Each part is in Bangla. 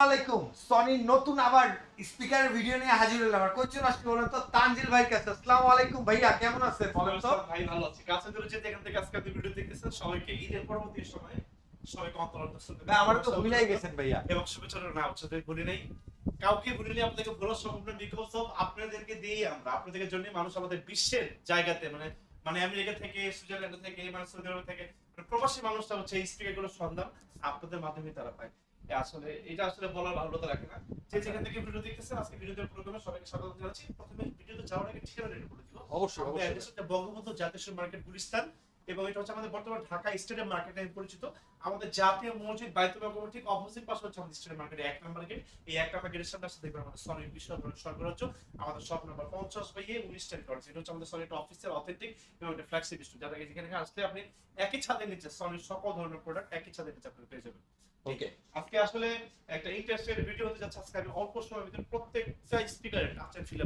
আলাইকুম। সনির নতুন আবার স্পিকারের ভিডিও নিয়ে হাজির হলাম। আর বলেন তো? তানজিল ভাইয়ের কাছে আসসালামু আলাইকুম ভাইয়া কেমন আছেন? বলেন তো। ভাই ভালো আছি। কাছে ধরে যেতে এখান থেকে আজকে ভিডিও দেখতেছেন সবাইকে ঈদের পরবর্তী সময় সবাইকে অন্তরান্ত শ্রদ্ধা আমার তো ভুলাই গেছেন ভাইয়া। এবং শুভেচ্ছা না হচ্ছে ভুলি নেই। কাউকে আপনাদেরকে ভুলা সম্ভব বিকজ অফ আপনাদেরকে দিয়েই আমরা। আপনাদের জন্য মানুষ আমাদের বিশ্বের জায়গাতে মানে মানে আমেরিকা থেকে সুইজারল্যান্ড থেকে মানে সৌদি আরব থেকে মানে প্রবাসী মানুষটা হচ্ছে এই স্পিকার সন্ধান আপনাদের মাধ্যমে তারা পায়। আসলে এটা আসলে বলার ভালোতা রাখে না। যে যেখান থেকে ভিডিও দেখতেছেন আজকে ভিডিওতে প্রোগ্রামে সবাইকে স্বাগত জানাচ্ছি। প্রথমে ভিডিওতে যাওয়ার আগে ঠিকানা দিব। অবশ্যই, অবশ্যই। বঙ্গবন্ধু জাতীয় মার্কেট গুলিস্তান এবং এটা হচ্ছে আমাদের বর্তমান ঢাকা স্টেডিয়াম মার্কেট নামে পরিচিত। আমাদের জাতীয় মসজিদ বাইতুল ঠিক অপোজিট পাশে হচ্ছে আমাদের স্টেডিয়াম মার্কেট এক নম্বর গেট এই এক নম্বর গেটের সামনে আসলে দেখবেন আমাদের সনির বিশাল বড় আমাদের শপ নাম্বার পঞ্চাশ বাই এ উনিশ টেন এটা হচ্ছে আমাদের সনির অফিসিয়াল অথেন্টিক এবং এটা ফ্ল্যাগশিপ স্টোর যারা যেখানে আসলে আপনি একই ছাদের নিচে সনির সকল ধরনের প্রোডাক্ট একই ছাদের নিচে আপনি পেয়ে যাবেন। ওকে আজকে আসলে একটা ইন্টারেস্টেড ভিডিও হতে যাচ্ছে। আজকে আমি অল্প সময়ের ভিতরে প্রত্যেকটা স্পিকারের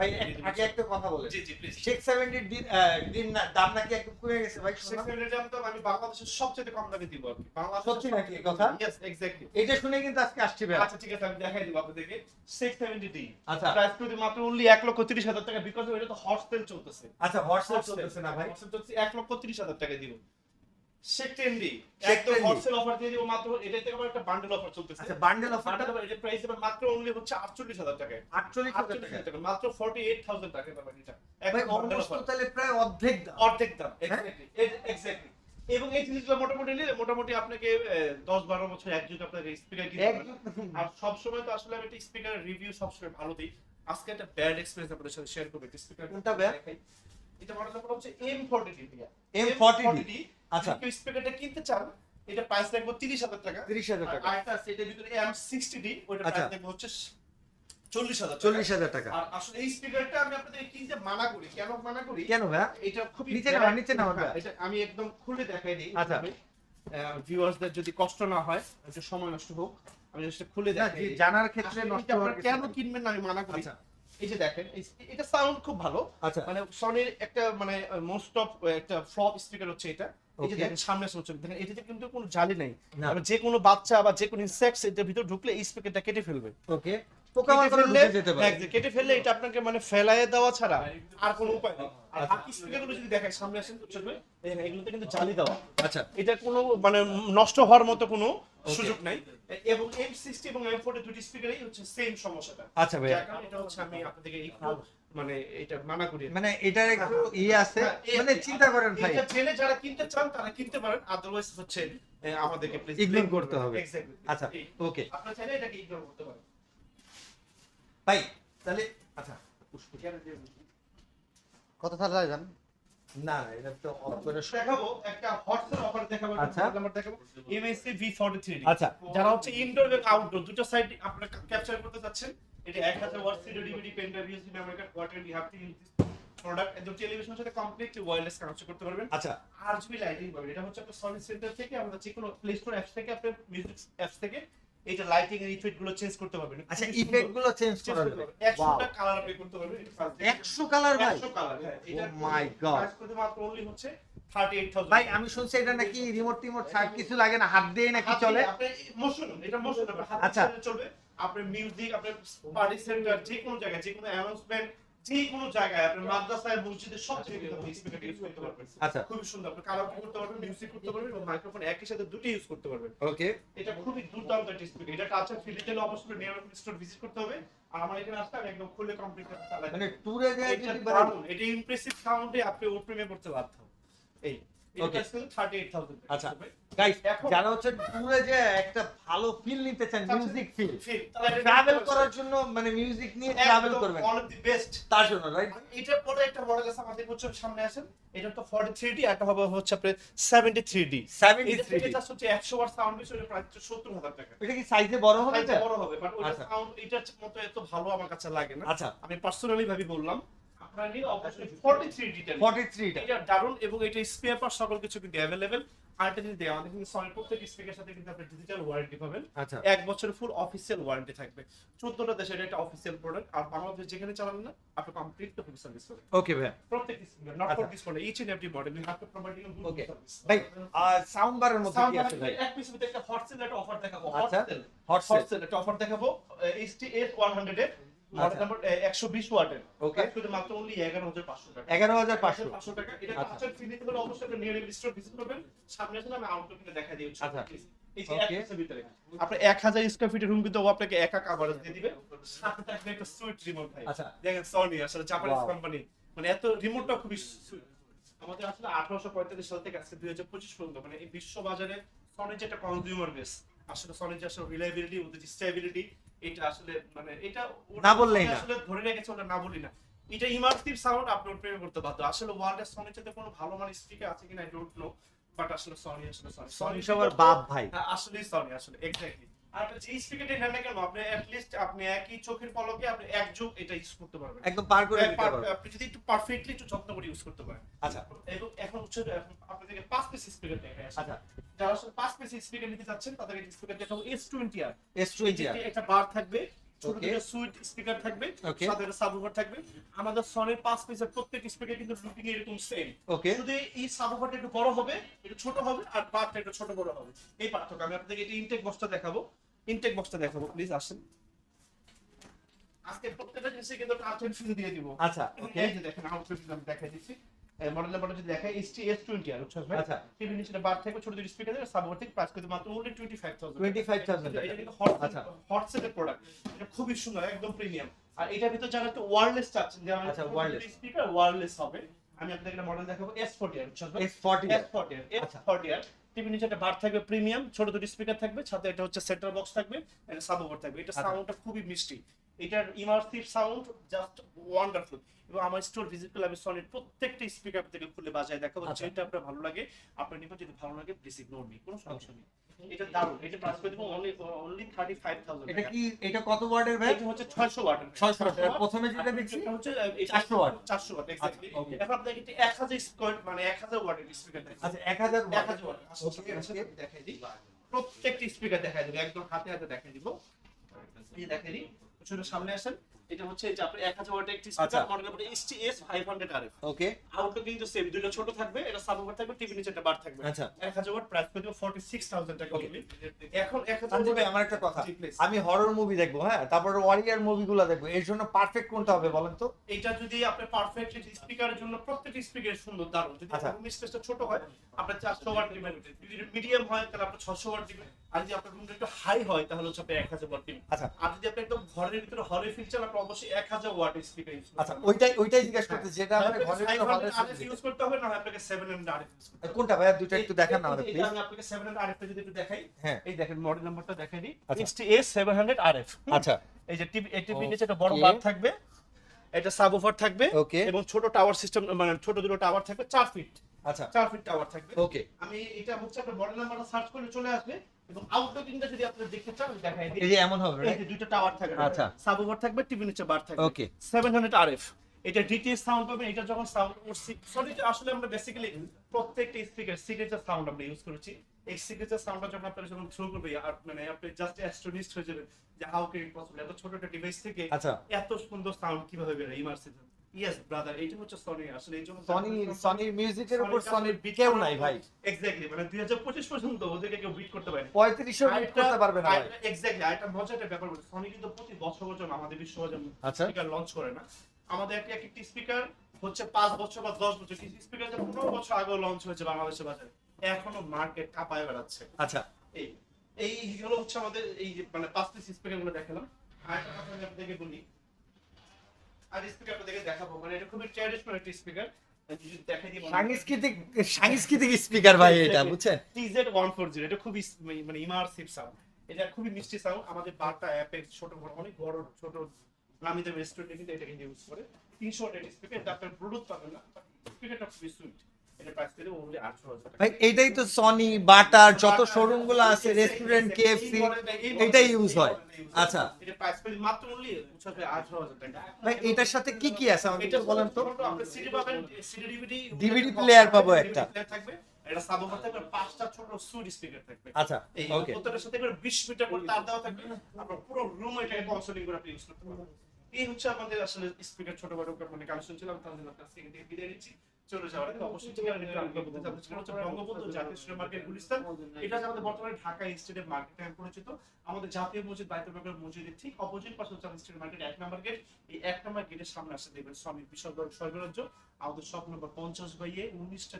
ভাই আগে একটা কথা বলেন। জি জি প্লিজ শেখ সেভেন্টির দিন দিন না- দাম নাকি একদম কমে গেছে ভাই শোনা? আমি বাংলাদেশের সবচেয়ে কম দামে দিব আর কি। বাংলাদেশের সত্যি নাকি এই কথা? এক্স্যাক্টলি এটা শুনে কিন্তু আজকে আসছি ভাই। আচ্ছা ঠিক আছে আমি দেখাই দিব আপনাদেরকে। 670 ডি আচ্ছা। প্রাইস করে মাত্র only 1 লক্ষ 30 হাজার টাকা বিকজ এটা তো হট সেল চলতেছে। আচ্ছা হোয়াটসঅ্যাপ চলতেছে না ভাই। হট সেল চলতেছে 1 লক্ষ 30 হাজার টাকা দিব। শেক একদম টেন্ডি। হট সেল অফার দিয়ে দিব মাত্র এটা থেকে আবার একটা বান্ডেল অফার চলতেছে। আচ্ছা বান্ডেল অফার এটা প্রাইস এবার মাত্র only হচ্ছে 48 হাজার টাকা 48 হাজার 48 টাকা মাত্র 48000 টাকা পাবেন এটা। ভাই অলমোস্ট তাহলে প্রায় অর্ধেক দাম। অর্ধেক দাম? এক্স্যাক্টলি এবং এই জিনিসগুলো মোটামুটি নিলে মোটামুটি আপনাকে আহ, দশ বারো বছর এক যুগ আপনাকে স্পিকার কিনতে আর সব সময় তো আসলে আমি একটা স্পিকারের রিভিউ সবসময় ভালো দিই। আজকে একটা ব্যাড এক্সপেরিয়েন্স আপনাদের সাথে শেয়ার করব একটা স্পিকার কোনটা bad? এটা মডেল নাম্বার হচ্ছে এম ফর্টি ডি M40D আচ্ছা। কেউ স্পিকারটা কিনতে চান এটা প্রাইস রাখব তিরিশ হাজার টাকা। 30000 টাকা। আর একটা আছে এটার ভিতরে এম সিক্সটি ডি ওইটা। প্রাইস রাখব হচ্ছে চল্লিশ হাজার চল্লিশ হাজার টাকা। আর আসলে এই স্পিকারটা আমি আপনাদের কিনতে মানা করি কেন মানা করি? কেন ভাই এটা খুবই নিচে নামা, নিচে নামা, হ্যাঁ, এটা আমি একদম খুলে দেখাই দিই। আচ্ছা। ভিউয়ার্সদের যদি কষ্ট না হয় একটু সময় নষ্ট হোক আমি জিনিসটা খুলে না, দেখাই জানার ক্ষেত্রে নষ্ট হওয়ার কেন কিনবেন না আমি মানা করি? আচ্ছা। এই যে দেখেন এটা সাউন্ড খুব ভালো। আচ্ছা। মানে সনির একটা মানে মোস্ট অফ একটা ফ্লপ স্পিকার হচ্ছে এটা। এই যে দেখেন সামনে শুনছেন দেখেন এটাতে কিন্তু কোনো জালি নাই। মানে যে কোনো বাচ্চা বা যে কোনো ইনসেক্টস এটার ভিতর ঢুকলে এই কেটে ফেলবে। ওকে কেটে ফেললে এটা আপনাকে মানে ফেলায় দেওয়া ছাড়া আর কোনো উপায় নেই। আচ্ছা। যদি দেখায় সামনে আসেন দেখেন এগুলোতে কিন্তু জালি দেওয়া। আচ্ছা। এটা কোনো মানে নষ্ট হওয়ার মতো কোনো সুযোগ নাই। এবং এম সিক্সটি এবং এম ফোর্টি দুটি স্পিকারই হচ্ছে সেম সমস্যাটা। আচ্ছা ভাই এটা হচ্ছে আমি আপনাদেরকে একটু মানে এটা মানা করি মানে এটার একটু ইয়ে আছে হ্যাঁ, মানে চিন্তা করেন ভাই। এটা জেনে যারা কিনতে চান তারা কিনতে পারেন। আদারওয়াইজ হচ্ছে আমাদেরকে প্লিজ Ignore করতে হবে। আচ্ছা ওকে আপনারা চাইলে এটাকে ইগনোর করতে পারেন। ভাই তাহলে আচ্ছা। কত তাহলে না না এটা তো অফ করে দেখাবো একটা হটসেল অফার দেখাবো আচ্ছা। নাম্বার দেখাবো। এমএসসি V43 আচ্ছা। যারা হচ্ছে ইনডোর এবং আউটডোর দুটো সাইড আপনারা ক্যাপচার করতে চাচ্ছেন। এটা 1000 watt CD DVD pen drive USB memory card quarter you have to use this product টেলিভিশনের সাথে কমপ্লিটলি ওয়্যারলেস কানেকশন করতে পারবেন। আচ্ছা। আরজিবি লাইটিং পাবেন এটা হচ্ছে আপনার সনি সেন্টার থেকে আমরা যে কোনো প্লে স্টোর অ্যাপস থেকে আপনার মিউজিক অ্যাপস থেকে এটা লাইটিং এর ইফেক্টগুলো চেঞ্জ করতে পারবেন। আচ্ছা ইফেক্টগুলো চেঞ্জ করা করতে যাবে। পারবেন। 100টা কালার আপনি করতে পারবেন। এটা 100 কালার ভাই। 100 কালার হ্যাঁ। এটা Oh my God. করতে মাত্র হচ্ছে 38000 ভাই আমি শুনছি এটা নাকি রিমোট টিমোট কিছু লাগে না হাত দিয়ে নাকি চলে? মোশন এটা মোশন আচ্ছা। চলবে। আপনার মিউজিক আপনার পার্টি সেন্টার যে কোনো জায়গায় যে কোনো অ্যানাউন্সমেন্ট যে কোনো জায়গায় আপনার মাদ্রাসায় মসজিদে সব জায়গায় আপনি স্পিকার ইউজ করতে পারবেন। আচ্ছা। খুবই সুন্দর আপনি কারাওকে করতে পারবেন মিউজিক করতে পারবেন এবং মাইক্রোফোন একই সাথে দুটো ইউজ করতে পারবেন। ওকে এটা খুবই দুর্দান্ত একটা স্পিকার এটা টাচ ফিল দিলে অবশ্যই নিয়ার স্টোর ভিজিট করতে হবে। আর আমার এখানে আসলে আমি একদম খুলে কমপ্লিট করতে চালাই মানে ট্যুরে যায় এটা যদি এটা ইমপ্রেসিভ সাউন্ডে আপনি ওর প্রেমে পড়তে বাধ্য এই Okay. এটা ছিল 38000 আচ্ছা। গাইস যারা হচ্ছে ট্যুরে যে একটা ভালো ফিল নিতে চান। মিউজিক ফিল ফিল তাহলে এটা ট্রাভেল করার জন্য মানে মিউজিক নিয়ে ট্রাভেল করবেন। ওয়ান অফ দি বেস্ট তার জন্য রাইট এটা পরে একটা মডেল আছে আমাদের হচ্ছে সামনে আছেন। এটা তো 43D একটা হবে হচ্ছে আপনার 73D 73 এটা হচ্ছে 100 ওয়াট সাউন্ড বেস প্রায় 70000 টাকা। এটা কি সাইজে বড় হবে বড় হবে বাট ওটা আচ্ছা। সাউন্ড এটার মতো এত ভালো আমার কাছে লাগে না। আচ্ছা। আমি পার্সোনালি ভাবে বললাম আপনারা নিয়ে অবশ্যই 43D টা 43 টা। এটা দারুণ এবং এটা স্পেয়ার পার্ট সকল কিছু কিন্তু অ্যাভেলেবেল আরেকটা জিনিস দেয় আমাদের কিন্তু সনির প্রত্যেক স্পিকারের সাথে কিন্তু আপনি ডিজিটাল ওয়ারেন্টি পাবেন। এক বছরের ফুল অফিসিয়াল ওয়ারেন্টি থাকবে। চোদ্দটা দেশে একটা অফিসিয়াল প্রোডাক্ট আর বাংলাদেশ যেখানে চালান না আপনি কমপ্লিট ফুল সার্ভিস পাবেন। ওকে ভাই প্রত্যেক speaker not for. Display each and every model you have to provide you good Okay. Service ভাই সাউন্ড বারের মধ্যে কি আছে ভাই? এক পিস একটা হট সেল একটা অফার দেখাবো। হট আচ্ছা। সেল হট হট সেল একটা অফার দেখাবো। এইচটি এস 100 এর মডেল। নাম্বার 120 ওয়াটের। Okay. শুধু মাত্র অনলি 11500 টাকা এগারো হাজার পাঁচশো। 500 টাকা এটা আচ্ছা। কাঁচের ফিনিতে হলে অবশ্যই আপনি নিয়ার স্টোর ভিজিট করবেন। সামনে আসলে আমি আউটলুকে দেখা দিই আচ্ছা। এই এক Okay. পিসের ভিতরে। আপনি 1000 স্কয়ার ফিটের রুম কিন্তু আপনাকে একা কভারেজ দিয়ে দিবে। সাথে থাকবে একটা সুইট রিমোট ভাই। আচ্ছা। দেখেন সনি আসলে জাপানিজ কোম্পানি মানে এত রিমোটটা খুবই আমাদের আসলে 1845 সাল থেকে আজকে 2025 পর্যন্ত মানে এই বিশ্ব বাজারে সনি যেটা কনজিউমার বেস আসলে সলিড আসলে রিলায়েবিলিটি ওদের যে স্টেবিলিটি এটা আসলে মানে এটা না বললেই না। আসলে ধরে রেখেছে ওটা না বলি না। এটা ইমার্সিভ সাউন্ড আপনি ওর প্রেমে করতে বাধ্য। আসলে ওয়ার্ল্ডের সনির সাথে কোনো ভালো মানে স্পিকার আছে কিনা আই ডোন্ট নো বাট আসলে সনি আসলে সনি সনি সবার বাপ ভাই। আসলে সনি আসলে এক্স্যাক্টলি আর আপনি যে না কেন আপনি অ্যাট আপনি একই চোখের পলকে আপনি এক যোগ এটা ইউজ করতে পারবেন। একদম পার করে দিতে পার- আপনি যদি একটু পারফেক্টলি একটু যত্ন করে ইউজ করতে পারেন। আচ্ছা। এবং এখন হচ্ছে আপনাদেরকে পাঁচ পিস স্পিকার দেখায় আচ্ছা। যারা আসলে পাঁচ পিস স্পিকার নিতে চাচ্ছেন তাদেরকে স্পিকার দেখাবো এস টোয়েন্টি আর এস টোয়েন্টি এতে একটা বার থাকবে। ছোট Okay. সুইট স্পিকার থাকবে। সাথে একটা সাবউফার থাকবে। আমাদের সনির পাঁচ পিসের প্রত্যেক স্পিকার কিন্তু লুকিং এরকম সেম ওকে শুধু এই সাবউফারটা একটু বড় হবে একটু ছোট হবে আর বারটা একটু ছোট বড় হবে। এই পার্থক্য আমি আপনাদেরকে এটা ইনটেক বক্সটা দেখাবো। ইনটেক বক্সটা দেখাবো প্লিজ আসেন। আজকে প্রত্যেকটা জিনিসে কিন্তু আউটলেট ফ্রি দিয়ে দিব। আচ্ছা ওকে এই যে দেখেন আউটলেট ফ্রি আমি দেখাই দিচ্ছি। মডেল নাম্বারটা যদি দেখাই এসটি এস টোয়েন্টি আর বুঝছ আচ্ছা। টিভি নিচে বার থাকবে ছোট দুটো স্পিকার দেবে সাবউফার থেকে প্রাইস কিন্তু মাত্র only 25000 25,000 এটা কিন্তু হট আচ্ছা। হট সেটের প্রোডাক্ট এটা খুবই সুন্দর একদম প্রিমিয়াম আর এটার ভিতর যারা একটু ওয়্যারলেস চাচ্ছেন যে আমার আচ্ছা, wireless। স্পিকার ওয়্যারলেস হবে। আমি আপনাদের একটা মডেল দেখাবো S40 আর বুঝছ এস ফর্টি S40 আচ্ছা। S40 আর। টিভি নিচে একটা বার থাকবে প্রিমিয়াম ছোট দুটি স্পিকার থাকবে সাথে এটা হচ্ছে সেন্টার বক্স থাকবে সাবওয়ার থাকবে এটা আচ্ছা। সাউন্ডটা খুবই মিষ্টি এটার ইমার্সিভ সাউন্ড জাস্ট ওয়ান্ডারফুল এবং আমার স্টোর ভিজিট করলে আমি সনির প্রত্যেকটা স্পিকার থেকে খুলে বাজায় দেখাবো। আচ্ছা। যেটা আপনার ভালো লাগে আপনার নিবেন যদি ভালো লাগে প্লিজ ইগনোর মি কোনো সমস্যা নেই। এটা দারুণ। এটা প্রাইস করে দেবো only only thirty five thousand এটা কি এটা কত ওয়ার্ডের ভাই? এটা হচ্ছে ছয়শো ওয়াট। 600 watt, আর প্রথমে যেটা দেখছি? এটা হচ্ছে 400 watt। চারশো ওয়াট। এক্স্যাক্টলি আচ্ছা। এখন একটি এক হাজার স্কোয়ার মানে এক হাজার ওয়াটের স্পিকার দেখেন আচ্ছা এক হাজার এক হাজার ওয়াট। Okay, okay. দেখাই দিই প্রত্যেকটি স্পিকার দেখাই দিব একদম হাতে হাতে দেখাই দিব। এই দেখাই দিই। শুধু সামনে আসেন। এটা হচ্ছে যে এক হাজার ওয়াটের একটি আচ্ছা। Speaker model number HT S five hundred R okay outlook কিন্তু সেম দুটো ছোট থাকবে এটা সাবওয়ার থাকবে টিভি নিচে একটা বার থাকবে। আচ্ছা। এক হাজার ওয়াট প্রাইস করে দেবো ফর্টি সিক্স থাউজেন্ড টাকা Okay. only। এখন এক হাজার সঞ্জয় ভাই আমার একটা কথা। আমি হরর মুভি দেখব হ্যাঁ? তারপর ওয়ারিয়ার মুভিগুলো দেখব। এর জন্য পারফেক্ট কোনটা হবে বলেন তো? এটা যদি আপনি পারফেক্টলি স্পিকারের জন্য প্রত্যেকটি স্পিকার সুন্দর দারুণ। যদি আচ্ছা। রুম স্পেসটা ছোট হয় আপনার চারশো ওয়াট দিবেন যদি মিডিয়াম হয় তাহলে আপনার ছশো ওয়াট দিবেন আর যদি আপনার রুমটা একটু হাই হয় তাহলে হচ্ছে আপনি এক হাজার ওয়াট দিবেন আচ্ছা। আর যদি আপনি একদম ঘরের ভিতরে হলে ফিল চান অবশ্যই এক হাজার ওয়াট স্পিকার ইউজ আচ্ছা ওইটাই ওইটাই জিজ্ঞাসা করতে যেটা আপনি ঘরের ভিতরে ইউজ করতে হবে না আপনাকে সেভেন হান্ড্রেড আরএফ ইউজ করতে হবে। কোনটা? ভাইয়া দুটো একটু দেখান না আমাদের এই- এই- প্লিজ আমি আপনাকে সেভেন হান্ড্রেড আরএফ যদি একটু দেখাই হ্যাঁ। এই দেখেন মডেল নাম্বারটা দেখাই দিই। আচ্ছা। HT S seven hundred RF আচ্ছা। এই যে টিভি এই টিভি নিচে একটা বড় বার থাকবে এটা সাবওফার থাকবে. এবং ছোট টাওয়ার সিস্টেম মানে ছোট দুটো টাওয়ার থাকবে চার ফিট আচ্ছা। চার ফিট টাওয়ার থাকবে। ওকে আমি এটা হচ্ছে আপনার মডেল নাম্বারটা সার্চ করলে চলে আসবে। এবং যদি আপনি দেখতে চান আমি দেখাই দিই। এই যে এমন হবে এই যে দুটো টাওয়ার থাকবে আচ্ছা। থাকবে টিভি নিচে বার থাকবে। Okay. 700 আরএফ এটা ডিটিএস সাউন্ড পাবেন এটা যখন সাউন্ড সরি আসলে আমরা বেসিক্যালি প্রত্যেকটা স্পিকার সিগনেচার সাউন্ড আমরা ইউজ করেছি। এই সিগনেচার সাউন্ডটা যখন আপনারা যখন থ্রু করবে আর মানে আপনি জাস্ট অ্যাস্ট্রোনিস্ট হয়ে যাবেন যে হাউ ক্যান ইট পসিবল এত ছোট একটা ডিভাইস থেকে আচ্ছা। এত সুন্দর সাউন্ড কীভাবে বেরোয় ইমার্সিভ ইয়েস ব্রাদার এইটা হচ্ছে সনি আসলে এই জন্য সনি সনির মিউজিকের উপর সনির কেউ নাই ভাই। এক্স্যাক্টলি মানে 2025 পর্যন্ত ওদেরকে কেউ বিট করতে পারেনি। পঁয়ত্রিশশো মিনিট করতে পারবে না ভাই। এক্স্যাক্টলি আরেকটা মজার ব্যাপার বলি সনি কিন্তু প্রতি বছর বছর আমাদের বিশ্ববাজার। স্পিকার লঞ্চ করে না আমাদের একটা একটি স্পিকার হচ্ছে পাঁচ বছর বা দশ বছর কিছু স্পিকার যে পনেরো বছর আগে লঞ্চ হয়েছে বাংলাদেশের বাজারে এখনও মার্কেট কাঁপায় বেড়াচ্ছে। আচ্ছা। এই এই হলো হচ্ছে আমাদের এই মানে পাঁচ পিস স্পিকারগুলো দেখালাম। আর একটা কথা আমি আপনাদেরকে বলি আর স্পিকার আপনাদেরকে দেখাবো। মানে এটা খুবই ট্র্যাডিশনাল একটা স্পিকার যদি দেখাই দিই সাংস্কৃতিক সাংস্কৃতিক স্পিকার ভাই এটা বুঝছেন? টিজেড ওয়ান ফোর জিরো এটা খুবই মানে ইমার্সিভ সাউন্ড এটা খুবই মিষ্টি সাউন্ড আমাদের বার্তা অ্যাপে ছোট বড় অনেক বড় ছোট নামি দামি রেস্টুরেন্টে কিন্তু এটাকে ইউজ করে। তিনশো স্পিকার এটা আপনার ব্লুটুথ পাবেন না স্পিকারটা খুবই সুইট এটা প্রাইস করে ওনলি আটশো হাজার টাকা। ভাই এইটাই তো সনি বাটার যত শোরুমগুলো আছে রেস্টুরেন্ট কেএফসি এটাই ইউজ হয়। আচ্ছা। এটা প্রাইস করে মাত্র অনলি হচ্ছে আঠারো হাজার টাকা। ভাই এটার সাথে কি কি আছে? আমাকে একটু বলেন তো। আপনি সিডি পাবেন সিডি ডিভিডি player পাবো একটা। থাকবে এটা সাবওয়াফার থাকবে পাঁচটা ছোট সুইট স্পিকার থাকবে। আচ্ছা ওকে প্রত্যেকটার সাথে করে 20 মিটার করে তার দেওয়া থাকবে আপনার পুরো রুম এটাকে কনসোলিং করে আপনি ইউজ করতে পারবেন। এই হচ্ছে আমাদের আসলে স্পিকার ছোট বড় মানে কালেকশন ছিল আমি তাহলে আপনার থেকে বিদায় নিচ্ছি। এক গেট এক নাম্বার গেটের সামনে দেখবেন আমাদের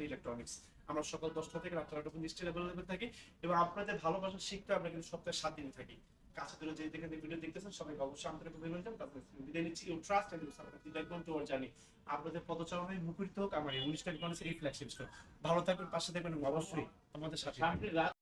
ইলেকট্রনিক্স আমরা সকাল দশটা থেকে রাত নটা পর্যন্ত স্টেজ থাকি এবং আপনাদের ভালোবাসা শিখতে আমরা কিন্তু সপ্তাহে সাত দিন থাকি। কাছে দূরে যে দেখে ভিডিও দেখতেছেন, সবাইকে অবশ্যই আমাদের অভিনন্দন দেন তাদের বিদায় নিচ্ছি ইউ ট্রাস্ট এন্ড সাপোর্ট দিল একদম টু আওয়ার জার্নি আপনাদের পদচারণায় মুখরিত হোক, আমার এই উনিশটা মানুষের এই ফ্ল্যাগশিপ ভালো থাকবেন, পাশে থাকবেন অবশ্যই আমাদের সাথে।